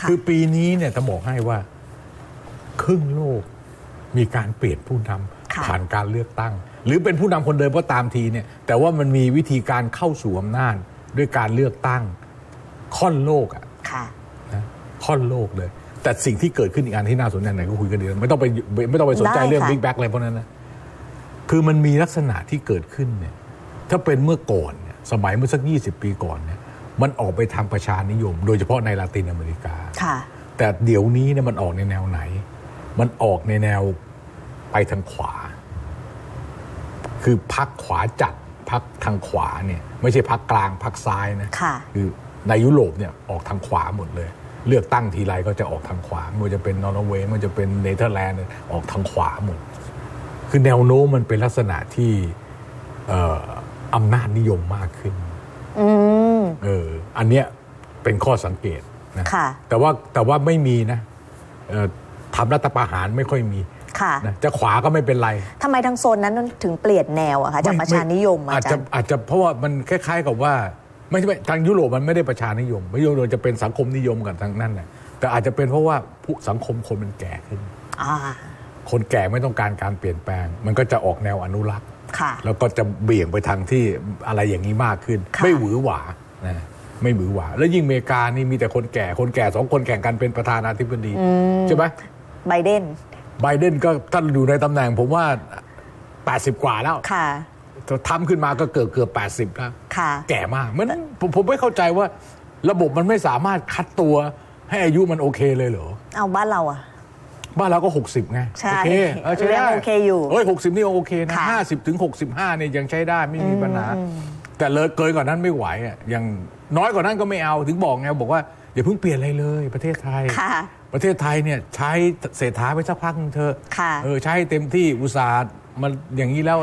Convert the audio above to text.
ค่ะคือปีนี้เนี่ยต้องบอกให้ว่า ครึ่งโลกมีการเปลี่ยนผู้นค่ะำผ่านการเลือกตั้ง หรือเป็นผู้นำคนเดิมก็ตามทีเนี่ย แต่ว่ามันมีวิธีการเข้าสู่อำนาจด้วยการเลือกตั้ง ค่อนโลกอะค่ะนะค่อนโลกเลย แต่สิ่งที่เกิดขึ้นอีกอันที่น่าสนใจไหนก็คุยกันดีนะไม่ต้องไปไม่ต้องไปสนใจได้เรื่องค่ะบิ๊กแบ็กอะไรพวกนั้นนะคือมันมีลักษณะที่เกิดขึ้นเนี่ย ถ้าเป็นเมื่อก่อนเนี่ย สมัยเมื่อสัก20ปีก่อนเนี่ย มันออกไปทางประชานิยม โดยเฉพาะในลาตินอเมริกาค่ะแต่เดี๋ยวนี้เนี่ยมันออกในแนวไหน มันออกในแนวไปทางขวา คือพักขวาจัดพักทางขวาเนี่ยไม่ใช่พักกลางพักซ้ายนะค่ะคือในยุโรปเนี่ยออกทางขวาหมดเลย เลือกตั้งทีไรก็จะออกทางขวาไม่ว่าจะเป็นนอร์เวย์ไมันจะเป็นเนเธอร์แลนด์เนี่ยออกทางขวาหมด คือแนวโน้มมันเป็นลักษณะที่เอ่ออำนาจนิยมมากขึ้นอืม เอออันเนี้ยเป็นข้อสังเกตนะค่ะแต่ว่าแต่ว่าไม่มีนะเอ่อทำรัฐประหารไม่ค่อยมีค่ะนะจะขวาก็ไม่เป็นไรทำไมทางโซนนั้นถึงเปลี่ยนแนวอะคะจากไม่ประชานิยมอาอาจจาจะรย์อาจจะเพราะว่ามันคล้าย ๆ กับว่าไม่ใช่ทางยุโรปมันไม่ได้ประชานิยมไม่ยุโรปจะเป็นสังคมนิยมกันทางนั้นนะแต่อาจจะเป็นเพราะว่าผู้สังคมคนมันแก่ขึ้นอ่าคนแก่ไม่ต้องการการเปลี่ยนแปลง มันก็จะออกแนวอนุรักษ์ค่ะแล้วก็จะเบี่ยงไปทางที่อะไรอย่างนี้มากขึ้นค่ะไม่หวือหวา นะไม่หวือหวาแล้วยิ่งอเมริกานี่มีแต่คนแก่คนแก่สองคนแข่งกันเป็นประธานาธิบดีใช่ไหมไบเดนไบเดนก็ท่านอยู่ในตำแหน่งผมว่า 80 กว่าแล้วค่ะทำขึ้นมาก็เกือบเกือบ80แล้วค่ะแก่มากเหมือนผมผมไม่เข้าใจว่าระบบมันไม่สามารถคัดตัวให้อายุมันโอเคเลยเหรอ เอาบ้านเราอะบ้านเราก็ 60 ไงใช่โอเคเออใช้ได้ยังโอเคอยู่เฮ้ย60นี่โอเคนะค่ะ50ถึง65เนี่ยยังใช้ได้ไม่มีปัญหา แต่เลยเกินกว่านั้นไม่ไหวอะยังน้อยกว่านั้นก็ไม่เอาถึงบอกไงบอกว่าอย่าเพิ่งเปลี่ยนอะไรเลยประเทศไทยค่ะประเทศไทยเนี่ยใช้เศรษฐาไปสักพักหนึงเถอะค่ะเออใช้ให้เต็มที่อุตสาห์มันอย่างนี้แล้ว